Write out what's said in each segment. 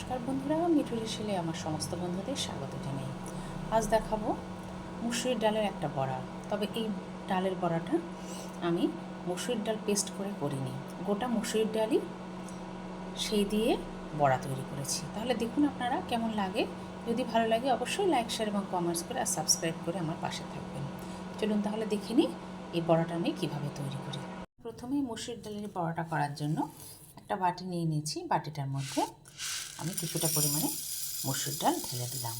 নমস্কার বন্ধুরা মিঠু রেসেলে আমার সমস্ত বন্ধুদের স্বাগত জানাই। আজ দেখাবো মুসুরির ডালের একটা বড়া। তবে এই ডালের বড়াটা আমি মুসুরির ডাল পেস্ট করে করিনি। গোটা মুসুরির ডালই সেই দিয়ে বড়া তৈরি করেছি। তাহলে দেখুন আপনারা কেমন লাগে। যদি ভালো লাগে অবশ্যই লাইক, শেয়ার এবং কমেন্টস করে আর সাবস্ক্রাইব করে আমার পাশে থাকবেন। চলুন তাহলে দেখে নিই এই বড়াটা আমি কীভাবে তৈরি করি। প্রথমে মুসুরির ডালের বড়াটা করার জন্য একটা বাটি নিয়ে নিয়েছি। বাটিটার মধ্যে আমি কিছুটা পরিমাণে মসুর ডাল ঢেলে দিলাম।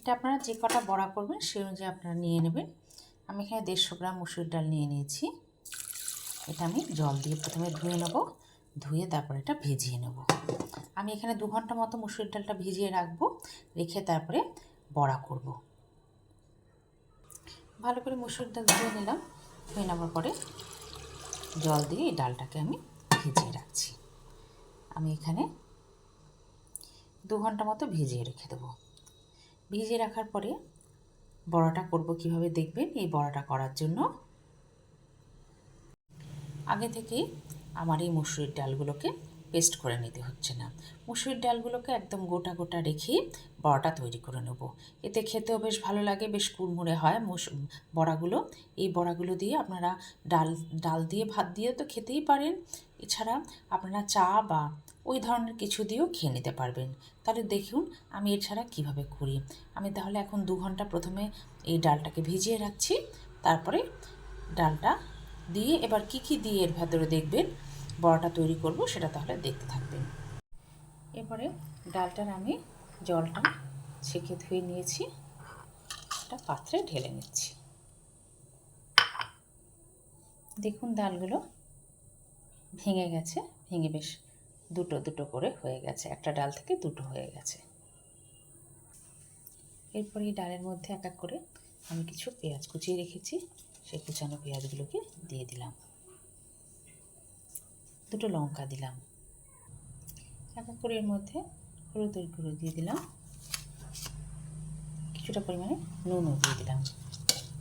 এটা আপনারা যে কটা বড়া করবেন সেই অনুযায়ী আপনারা নিয়ে নেবেন। আমি এখানে দেড়শো গ্রাম মসুর ডাল নিয়ে নিয়েছি। এটা আমি জল দিয়ে প্রথমে ধুয়ে নেব, ধুয়ে তারপরে এটা ভিজিয়ে নেব। আমি এখানে দু ঘণ্টা মতো মুসুর ডালটা ভিজিয়ে রাখব, রেখে তারপরে বড়া করব। ভালো করে মুসুর ডাল ধুয়ে নিলাম, ধুয়ে নেওয়ার পরে জল দিয়ে এই ডালটাকে আমি ভিজিয়ে রাখছি। আমি এখানে দু ঘণ্টা মতো ভিজিয়ে রেখে দেবো। ভিজিয়ে রাখার পরে বড়াটা করব কীভাবে দেখবেন এই বড়াটা করার জন্য। আগে থেকেই আমার এই মুসুরির ডালগুলোকে পেস্ট করে নিতে হচ্ছে না। মুসুরির ডালগুলোকে একদম গোটা গোটা রেখে বড়াটা তৈরি করে নেব। এতে খেতেও বেশ ভালো লাগে, বেশ কুড়মুড়ে হয় মুস, বড়াগুলো। এই বড়াগুলো দিয়ে আপনারা ডাল ডাল দিয়ে ভাত দিয়ে তো খেতেই পারেন। এছাড়া আপনারা চা বা ওই ধরনের কিছু দিয়েও খেয়ে নিতে পারবেন। তাহলে দেখুন আমি এছাড়া কীভাবে করি। আমি তাহলে এখন দু ঘণ্টা প্রথমে এই ডালটাকে ভিজিয়ে রাখছি। তারপরে ডালটা দিয়ে এবার কি কি দিয়ে এর ভেতরে দেখবেন, বড়াটা তৈরি করব সেটা তাহলে দেখতে থাকবেন। এরপরে ডালটার আমি জলটা ছেঁকে ধুয়ে নিয়েছি। একটা পাত্রে ঢেলে নিচ্ছি। দেখুন ডালগুলো ভেঙে গেছে, ভেঙে বেশ দুটো দুটো করে হয়ে গেছে। একটা ডাল থেকে দুটো হয়ে গেছে। এরপর এই ডালের মধ্যে এক এক করে আমি কিছু পেঁয়াজ কুচিয়ে রেখেছি। সেই কুচানো পেঁয়াজগুলোকে দিয়ে দিলাম। দুটো লঙ্কা দিলাম। এক এক করে এর মধ্যে হলুদের গুঁড়ো দিয়ে দিলাম। কিছুটা পরিমাণে নুনও দিয়ে দিলাম।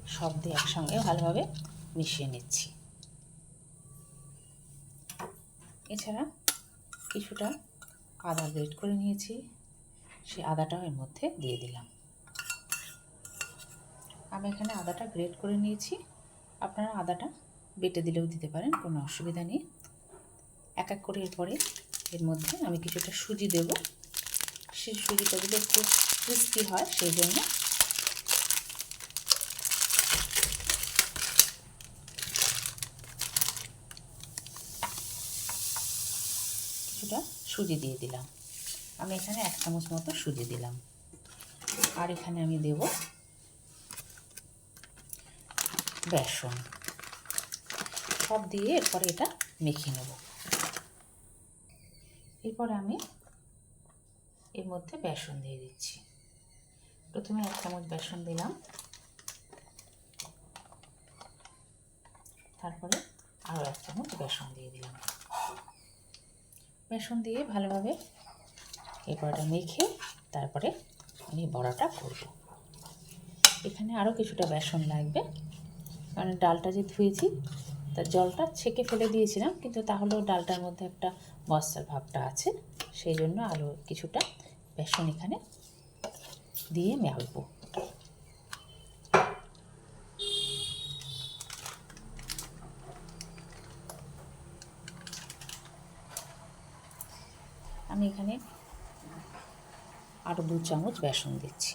সব দিয়ে একসঙ্গে ভালোভাবে মিশিয়ে নিচ্ছি। এছাড়া কিছুটা আদা গ্রেট করে নিয়েছি। সেই আদাটাও এর মধ্যে দিয়ে দিলাম। আমি এখানে আদাটা গ্রেট করে নিয়েছি। আপনারা আদাটা বেটে দিলেও দিতে পারেন, কোনো অসুবিধা নেই। এক এক করে এরপরে এর মধ্যে আমি কিছুটা সুজি দেব। সেই সুজিটা দিলে একটু ক্রিস্পি হয়, সেই জন্য কিছুটা সুজি দিয়ে দিলাম। আমি এখানে এক চামচ মতো সুজি দিলাম। আর এখানে আমি দেব বেসন। সব দিয়ে এরপরে এটা মেখে নেব। এরপর আমি এর মধ্যে বেসন দিয়ে দিচ্ছি। প্রথমে এক চামচ বেসন দিলাম। তারপরে আরও এক চামচ বেসন দিয়ে দিলাম। বেসন দিয়ে ভালোভাবে এরপরটা মেখে তারপরে আমি বড়াটা করব। এখানে আরও কিছুটা বেসন লাগবে। কারণ ডালটা যে ধুয়েছি তার জলটা ছেঁকে ফেলে দিয়েছিলাম, কিন্তু তাহলেও ডালটার মধ্যে একটা মশলার ভাবটা আছে। সেই জন্য আরও কিছুটা বেসন এখানে দিয়ে মেলবো। আমি এখানে আরও দু চামচ বেসন দিচ্ছি।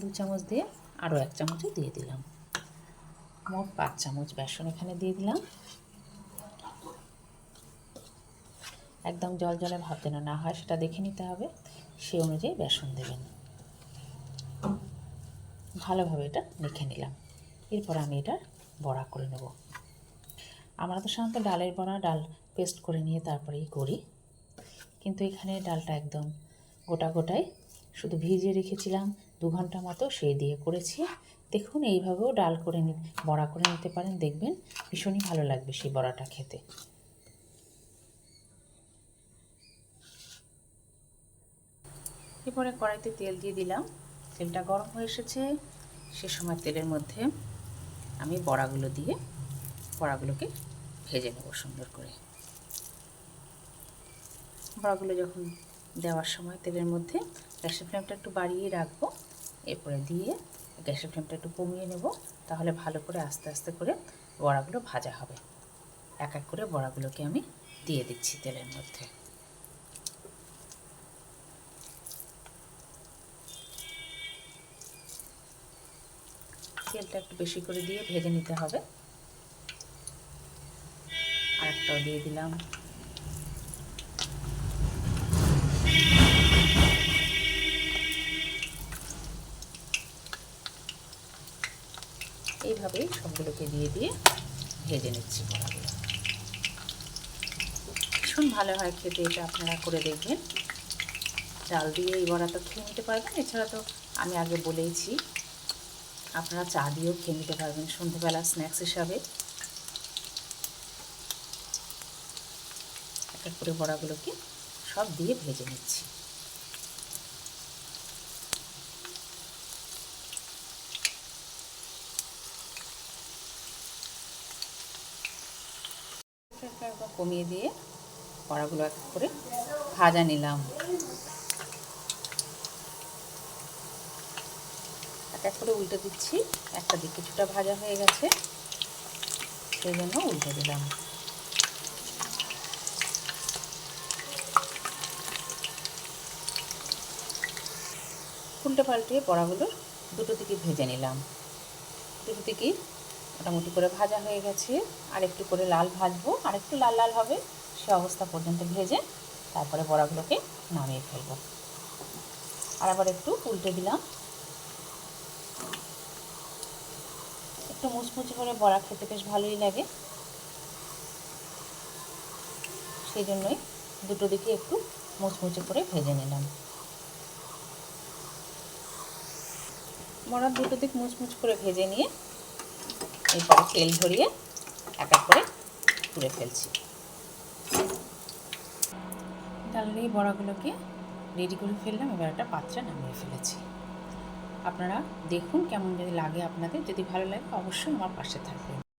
দু চামচ দিয়ে আরও এক চামচও দিয়ে দিলাম। মোট পাঁচ চামচ বেসন এখানে দিয়ে দিলাম। একদম জল জলে ভাব যেন না হয় সেটা দেখে নিতে হবে। সে অনুযায়ী বেসন দেবেন। ভালোভাবে এটা মেখে নিলাম। এরপর আমি এটা বড়া করে নেব। আমরা তো সাধারণত ডালের বড়া, ডাল পেস্ট করে নিয়ে তারপরেই করি। কিন্তু এখানে ডালটা একদম গোটা গোটায় শুধু ভিজিয়ে রেখেছিলাম। দু ঘণ্টা মতো সেই দিয়ে করেছি। দেখুন, এইভাবেও ডাল করে নি, বড়া করে নিতে পারেন। দেখবেন ভীষণই ভালো লাগবে সেই বড়াটা খেতে। এরপরে কড়াইতে তেল দিয়ে দিলাম। তেলটা গরম হয়ে এসেছে। সে সময় তেলের মধ্যে আমি বড়াগুলো দিয়ে বড়াগুলোকে ভেজে নেব সুন্দর করে। বড়াগুলো যখন দেওয়ার সময় তেলের মধ্যে গ্যাসের ফ্লেমটা একটু বাড়িয়ে রাখব, এরপরে দিয়ে গ্যাসের ফ্লেমটা একটু কমিয়ে নেব, তাহলে ভালো করে আস্তে আস্তে করে বড়াগুলো ভাজা হবে। এক এক করে বড়াগুলোকে আমি দিয়ে দিচ্ছি তেলের মধ্যে। তেলটা একটু বেশি করে দিয়ে ভেজে নিতে হবে। আরেকটাও দিয়ে দিলাম। এইভাবেই সবগুলোকে দিয়ে দিয়ে ভেজে নিচ্ছি বড়াগুলো। ভীষণ ভালো হয় খেতে, এটা আপনারা করে দেখবেন। চাল দিয়ে এই বড়া তো খেয়ে নিতে পারবেন। এছাড়া তো আমি আগে বলেইছি, আপনারা চা দিয়েও খেয়ে নিতে পারবেন সন্ধেবেলা স্ন্যাক্স হিসাবে। এক এক করে বড়াগুলোকে সব দিয়ে ভেজে নিচ্ছি। কমিয়ে দিয়ে বড়াগুলো এক করে ভাজা নিলাম। এক এক করে উল্টে দিচ্ছি। একটা দিক কিছুটা ভাজা হয়ে গেছে। সেই জন্য উল্টে দিলাম। উল্টে পাল্টে বড়াগুলো দুটো দিকে ভেজে নিলাম। দুটো দিকেই মোটামুটি করে ভাজা হয়ে গেছে। আর একটু করে লাল ভাজবো। আর একটু লাল লাল হবে, সে অবস্থা পর্যন্ত ভেজে তারপরে বড়াগুলোকে নামিয়ে ফেলব। আর আবার একটু উল্টে দিলাম। একটু মুচমুচে করে বড়া খেতে বেশ ভালোই লাগে। সেই জন্যই দুটো দিকে একটু মুচমুচে করে ভেজে নিলাম। বড়া দুটো দিক মুচমুচ করে ভেজে নিয়ে এরপরে তেল ধরিয়ে এক এক করে তুলে ফেলছি। তাহলে এই বড়াগুলোকে রেডি করে ফেললাম, এবার একটা পাত্রে নামিয়ে ফেলেছি। আপনারা দেখুন কেমন যদি লাগে আপনাদের, যদি ভালো লাগে অবশ্যই আমার পাশে থাকবেন।